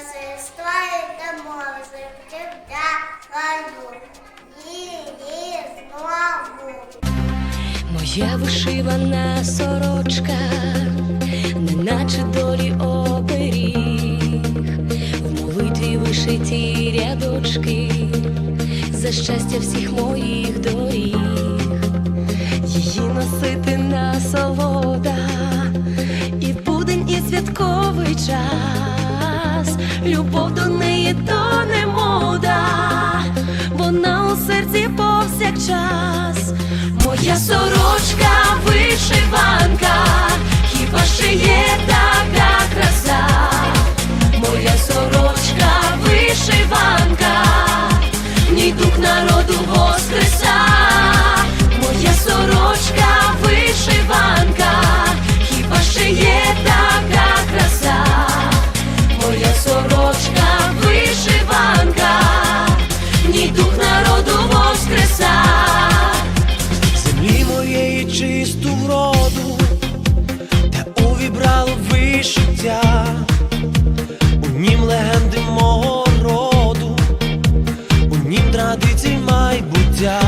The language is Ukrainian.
сльози, створить домов, завжди вдягаю знову. Моя вишивана сорочка, неначе долі оберіг, в молитві вишиті рядочки, за щастя всіх моїх доріг, її носити насолода. Час любов до неї то не мода, вона у серці повсякчас. Моя сорочка вишиванка, традицій майбуття.